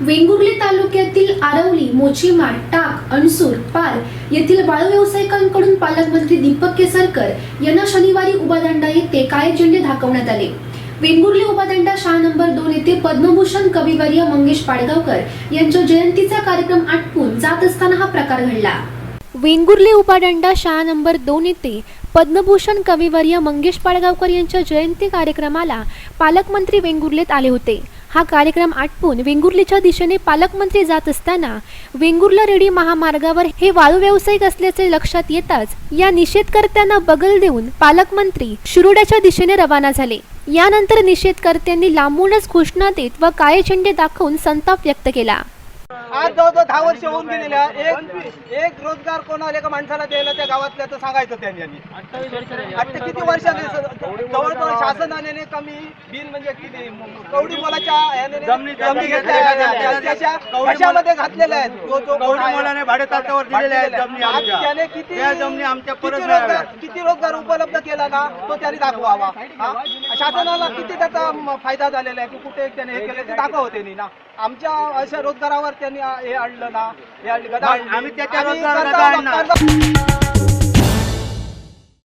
वेंगुर्ले तालुक्यातील आरवली मोचीमार टाक अणसूर पार येथील वाळू व्यावसायिकांकडून पालकमंत्री दीपक केसरकर यांना शनिवारी उबादांडा येथे काळे झेंडे दाखवण्यात आले. वेंगुर्ले उपादंडा शाळा नंबर दोन येथे पद्मभूषण कविवर्य मंगेश पाडगावकर यांच्या जयंतीचा कार्यक्रम आटपून जात असताना हा प्रकार घडला. वेंगुर्ले उपादंडा शाळा नंबर दोन येथे पद्मभूषण कविवर्य मंगेश पाडगावकर यांच्या जयंती कार्यक्रमाला पालकमंत्री वेंगुर्लेत आले होते. हा कार्यक्रम आटपून वेंगुर्लेच्या दिशेने पालकमंत्री जात असताना वेंगुर्ला रेडी महामार्गावर हे वाळू व्यावसायिक असल्याचे लक्षात येताच या निषेधकर्त्यांना बगल देऊन पालकमंत्री शिरोड्याच्या दिशेने रवाना झाले. यानंतर निषेधकर्त्यांनी लांबूनच घोषणा देत व काळे झेंडे दाखवून संताप व्यक्त केला. आज जवळजवळ दहा वर्ष होऊन गेलेल्या एक एक रोजगार कोणाला एका माणसाला द्यायला त्या गावातल्या तर सांगायचं त्यांनी. किती वर्षाने जवळजवळ शासनाने कमी बिल म्हणजे किती कवडी मोलाच्या कशामध्ये घातलेल्या आहेत? तो जो कवडी मोलाने भाडेतत्त्वावर दिलेल्या आहेत जमिनी आज आमच्या. त्याने किती जमिनी आमच्या किती रोजगार रोजगार उपलब्ध केला का तो त्यांनी दाखवावा? शासनाला किती त्याचा फायदा झालेला आहे? की कुठे त्याने हे केलं ते दाखव त्यांनी ना. आमच्या अशा रोजगारावर त्यांनी हे आणलं ना. हे आणलं. आम्ही त्याच्या आम्ही